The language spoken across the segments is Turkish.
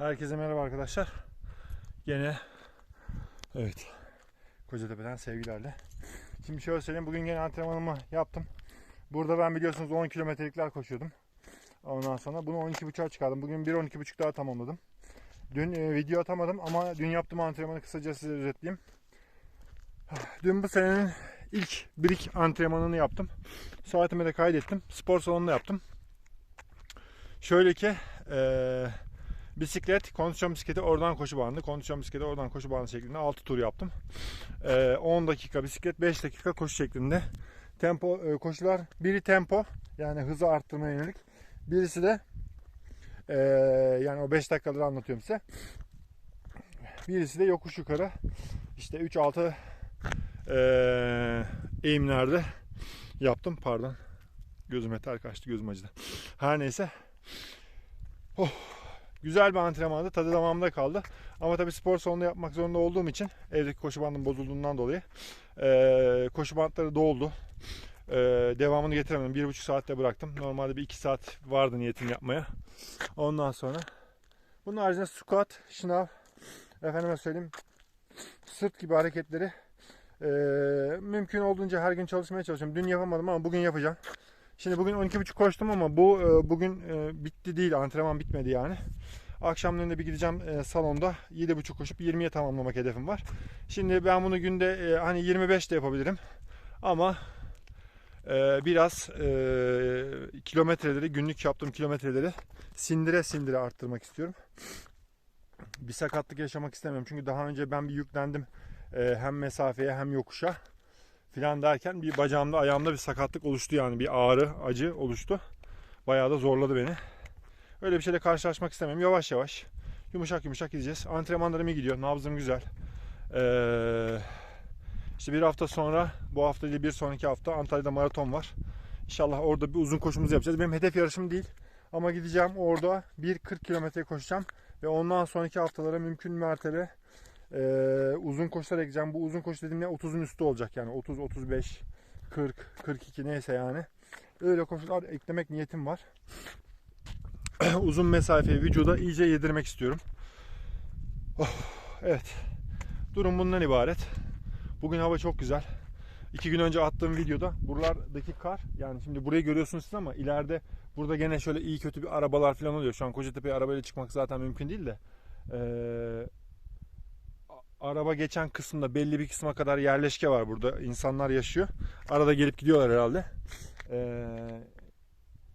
Herkese merhaba arkadaşlar. Gene evet Kocatepe'den sevgilerle. Şimdi şöyle söyleyeyim. Bugün gene antrenmanımı yaptım. Burada ben biliyorsunuz 10 kilometrelikler koşuyordum. Ondan sonra bunu 12.5'a çıkardım. Bugün 1-12.5 daha tamamladım. Dün e, video atamadım ama dün yaptığım antrenmanı kısaca size özetleyeyim. Dün bu senenin ilk birik antrenmanını yaptım. Saatime de kaydettim. Spor salonunda yaptım. Şöyle ki eee bisiklet, kondisyon bisikleti oradan koşu bandı. Kondisyon bisikleti oradan koşu bandı şeklinde 6 tur yaptım. Eee 10 dakika bisiklet, 5 dakika koşu şeklinde. Tempo e, koşular biri tempo yani hızı arttırmaya yönelik. Birisi de eee, yani o 5 dakikaları anlatıyorum size. Birisi de yokuş yukarı işte 3-6 eee eğimlerde yaptım. Pardon. Gözüme ter kaçtı. Gözüm acıdı. Her neyse. Oh, güzel bir antrenmandı. Tadı damağımda kaldı. Ama tabii spor salonunda yapmak zorunda olduğum için evdeki koşu bandım bozulduğundan dolayı eee, koşu bantları doldu. Eee, devamını getiremedim. Bir buçuk saatte bıraktım. Normalde bir iki saat vardı niyetim yapmaya. Ondan sonra bunun haricinde squat, şınav, efendime söyleyeyim sırt gibi hareketleri eee, mümkün olduğunca her gün çalışmaya çalışıyorum. Dün yapamadım ama bugün yapacağım. Şimdi bugün 12.30 koştum ama bu e, bugün e, bitti değil. Antrenman bitmedi yani. Akşamleyin de bir gideceğim e, salonda 7.30 koşup 20'ye tamamlamak hedefim var. Şimdi ben bunu günde hani 25 de yapabilirim. Ama biraz kilometreleri, günlük yaptığım kilometreleri sindire sindire arttırmak istiyorum. Bir sakatlık yaşamak istemiyorum. Çünkü daha önce ben bir yüklendim hem mesafeye hem yokuşa filan derken bir bacağımda ayağımda bir sakatlık oluştu yani bir ağrı acı oluştu. Bayağı da zorladı beni. Öyle bir şeyle karşılaşmak istemiyorum. Yavaş yavaş yumuşak yumuşak gideceğiz. Antrenmanlarım iyi gidiyor. Nabzım güzel. Ee, işte bir hafta sonra bu hafta değil bir sonraki hafta Antalya'da maraton var. İnşallah orada bir uzun koşumuzu yapacağız. Benim hedef yarışım değil. Ama gideceğim orada 1.40 kilometre koşacağım. Ve ondan sonraki haftalara mümkün mertebe ee, uzun koşular ekleyeceğim. Bu uzun koşu dediğim ya 30'un üstü olacak yani 30, 35, 40, 42 neyse yani. Öyle koşular eklemek niyetim var. uzun mesafeyi vücuda iyice yedirmek istiyorum. Oh, evet. Durum bundan ibaret. Bugün hava çok güzel. İki gün önce attığım videoda buralardaki kar yani şimdi burayı görüyorsunuz siz ama ileride burada gene şöyle iyi kötü bir arabalar falan oluyor. Şu an Kocatepe'ye arabayla çıkmak zaten mümkün değil de. Ee, araba geçen kısımda belli bir kısma kadar yerleşke var burada. İnsanlar yaşıyor. Arada gelip gidiyorlar herhalde. Ee,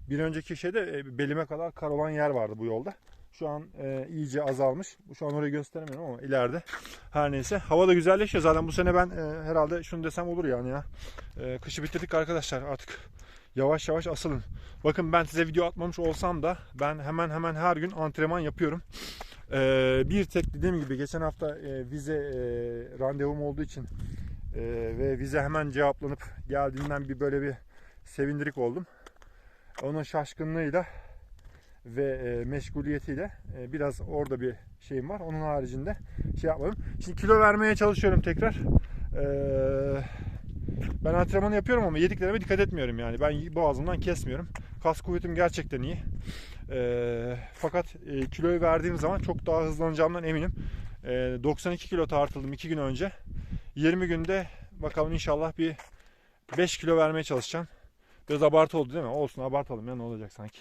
bir önceki şeyde e, belime kadar kar olan yer vardı bu yolda. Şu an e, iyice azalmış. Şu an orayı gösteremiyorum ama ileride. Her neyse. Hava da güzelleşiyor. Zaten bu sene ben e, herhalde şunu desem olur yani ya. E, kışı bitirdik arkadaşlar artık. Yavaş yavaş asılın. Bakın ben size video atmamış olsam da ben hemen hemen her gün antrenman yapıyorum. Ee, bir tek dediğim gibi geçen hafta e, vize e, randevum olduğu için e, ve vize hemen cevaplanıp geldiğinden bir böyle bir sevindirik oldum. Onun şaşkınlığıyla ve e, meşguliyetiyle e, biraz orada bir şeyim var. Onun haricinde şey yapmadım. Şimdi kilo vermeye çalışıyorum tekrar. Ee, ben antrenmanı yapıyorum ama yediklerime dikkat etmiyorum yani. Ben boğazımdan kesmiyorum. Kas kuvvetim gerçekten iyi. E, fakat e, kiloyu verdiğim zaman çok daha hızlanacağımdan eminim. E, 92 kilo tartıldım 2 gün önce. 20 günde bakalım inşallah bir 5 kilo vermeye çalışacağım. Biraz abartı oldu değil mi? Olsun abartalım ya ne olacak sanki.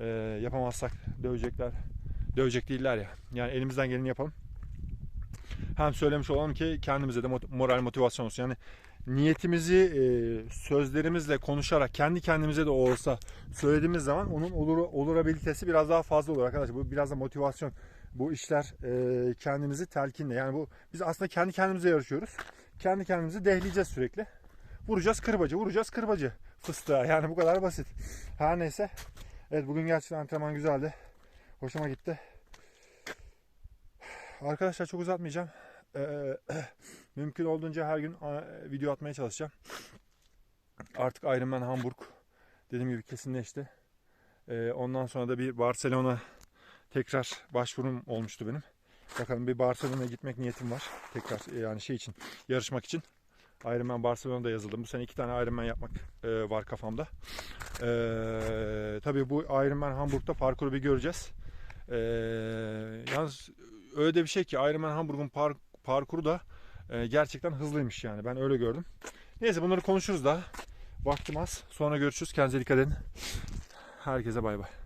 E, yapamazsak dövecekler. Dövecek değiller ya. Yani elimizden geleni yapalım. Hem söylemiş olalım ki kendimize de moral motivasyon olsun. Yani niyetimizi e, sözlerimizle konuşarak kendi kendimize de olsa söylediğimiz zaman onun olur, olurabilitesi biraz daha fazla olur arkadaşlar. Bu biraz da motivasyon. Bu işler e, kendimizi telkinle. Yani bu biz aslında kendi kendimize yarışıyoruz. Kendi kendimizi dehleyeceğiz sürekli. Vuracağız kırbacı, vuracağız kırbacı fıstığa. Yani bu kadar basit. Her neyse. Evet bugün gerçekten antrenman güzeldi. Hoşuma gitti. Arkadaşlar çok uzatmayacağım. Ee, mümkün olduğunca her gün video atmaya çalışacağım. Artık Ironman Hamburg dediğim gibi kesinleşti. Ee, ondan sonra da bir Barcelona tekrar başvurum olmuştu benim. Bakalım bir Barcelona'ya gitmek niyetim var. Tekrar e, yani şey için yarışmak için. Ironman Barcelona'da yazıldım. Bu sene iki tane Ironman yapmak e, var kafamda. Ee, tabii bu Ironman Hamburg'da parkuru bir göreceğiz. Ee, yalnız öyle de bir şey ki Ironman Hamburg'un par- parkuru da e, gerçekten hızlıymış yani. Ben öyle gördüm. Neyse bunları konuşuruz daha. Vaktim az. Sonra görüşürüz. Kendinize dikkat edin. Herkese bay bay.